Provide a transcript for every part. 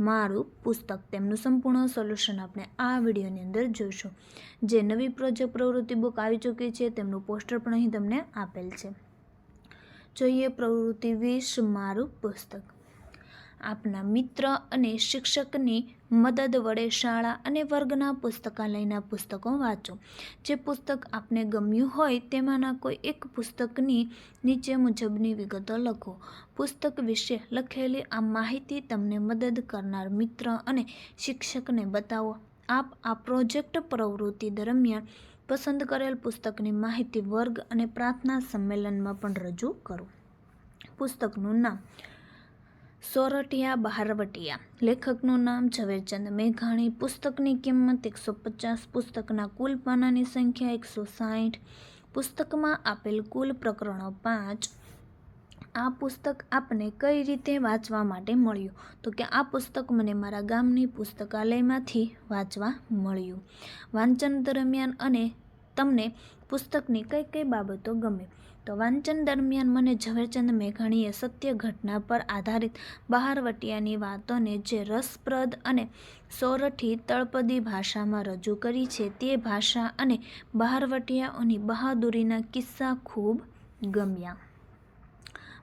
મારું પુસ્તક તેમનું સંપૂર્ણ સોલ્યુશન આપણે આ વિડીયોની અંદર જોઈશું. જે નવી પ્રોજેક્ટ પ્રવૃત્તિ બુક આવી ચૂકી છે, તેમનું પોસ્ટર પણ અહીં તમને આપેલ છે. જોઈએ પ્રવૃત્તિ વીસ, મારું પુસ્તક. આપના મિત્ર અને શિક્ષકની મદદ વડે શાળા અને વર્ગના પુસ્તકાલયના પુસ્તકો વાંચો. જે પુસ્તક આપને ગમ્યું હોય તેમાંના કોઈ એક પુસ્તકની નીચે મુજબની વિગતો લખો. પુસ્તક વિશે લખેલી આ માહિતી તમને મદદ કરનાર મિત્ર અને શિક્ષકને બતાવો. આપ આ પ્રોજેક્ટ પ્રવૃત્તિ દરમિયાન પસંદ કરેલ પુસ્તકની માહિતી વર્ગ અને પ્રાર્થના સંમેલનમાં પણ રજૂ કરો. પુસ્તકનું નામ સોરઠિયા બહારવટિયા. લેખકનું નામ ઝવેરચંદ મેઘાણી, પુસ્તકની કિંમત એકસો પચાસ, પુસ્તકના કુલ પાનાની સંખ્યા એકસો સાઠ પુસ્તકમાં આપેલ કુલ પ્રકરણો પાંચ. આ પુસ્તક આપને કઈ રીતે વાંચવા માટે મળ્યું? તો કે આ પુસ્તક મને મારા ગામની પુસ્તકાલયમાંથી વાંચવા મળ્યું. વાંચન દરમિયાન અને તમને પુસ્તકની કઈ કઈ બાબતો ગમે? તો વાંચન દરમિયાન મને ઝવેરચંદ મેઘાણીએ સત્ય ઘટના પર આધારિત બહારવટિયાની વાતોને જે રસપ્રદ અને સોરઠી તળપદી ભાષામાં રજૂ કરી છે તે ભાષા અને બહારવટિયાઓની બહાદુરીના કિસ્સા ખૂબ ગમ્યા.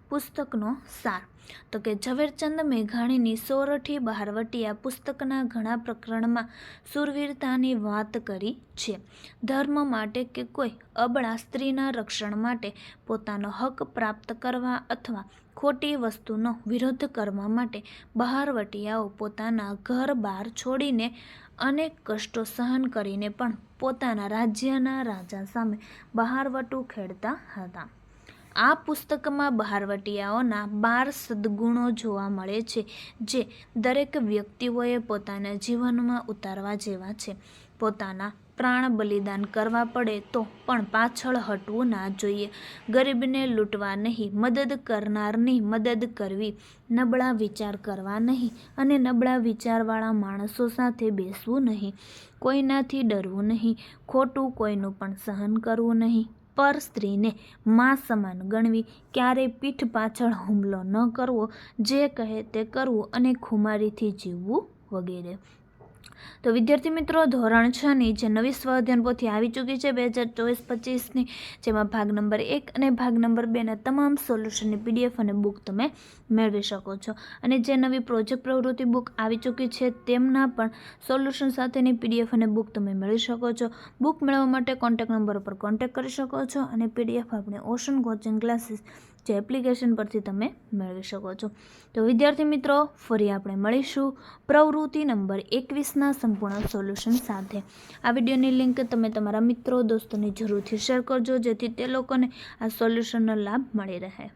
પુસ્તકનો સાર. તો કે ઝવેરચંદ મેઘાણીની સોરઠી બહારવટીયા પુસ્તકના ઘણા પ્રકરણમાં સુરવીરતાની વાત કરી છે. ધર્મ માટે કે કોઈ અબળા સ્ત્રીના રક્ષણ માટે પોતાનો હક પ્રાપ્ત કરવા અથવા ખોટી વસ્તુનો વિરોધ કરવા માટે બહારવટીયાઓ પોતાના ઘર બહાર છોડીને અનેક કષ્ટો સહન કરીને પણ પોતાના રાજ્યના રાજા સામે બહારવટું ખેડતા હતા. આ પુસ્તકમાં બહારવટિયાઓના બાર સદ્ગુણો જોવા મળે છે, જે દરેક વ્યક્તિઓએ પોતાના જીવનમાં ઉતારવા જેવા છે. પોતાના પ્રાણ બલિદાન કરવા પડે તો પણ પાછળ હટવું ના જોઈએ. ગરીબને લૂંટવા નહીં, મદદ કરનારની મદદ કરવી. નબળા વિચાર કરવા નહીં અને નબળા વિચારવાળા માણસો સાથે બેસવું નહીં. કોઈનાથી ડરવું નહીં, ખોટું કોઈનું પણ સહન કરવું નહીં. પર સ્ત્રીને મા સમાન ગણવી ક્યારેય પીઠ પાછળ હુમલો ન કરવો, જે કહે તે કરવું અને ખુમારીથી જીવવું વગેરે. તો વિદ્યાર્થી મિત્રો, ધોરણ છની જે નવી સ્વાધ્યાન પોથી આવી ચૂકી છે બે હજાર ચોવીસ પચીસની, જેમાં ભાગ નંબર એક અને ભાગ નંબર બેના તમામ સોલ્યુશનની પીડીએફ અને બુક તમે મેળવી શકો છો. અને જે નવી પ્રોજેક્ટ પ્રવૃત્તિ બુક આવી ચૂકી છે તેમના પણ સોલ્યુશન સાથેની પીડીએફ અને બુક તમે મેળવી શકો છો. બુક મેળવવા માટે કોન્ટેક્ટ નંબર પર કોન્ટેક્ટ કરી શકો છો અને પીડીએફ આપણે ઓશન કોચિંગ ક્લાસીસ જે એપ્લિકેશન પરથી તમે મેળવી શકો છો. તો વિદ્યાર્થી મિત્રો, ફરી આપણે મળીશું. પ્રવૃત્તિ નંબર એકવીસના સંપૂર્ણ સોલ્યુશન સાથે. આ વિડીયોની લિંક તમે તમારા મિત્રો, દોસ્તોને જરૂરથી શેર કરજો, જેથી તે લોકોને આ સોલ્યુશનનો લાભ મળી રહે.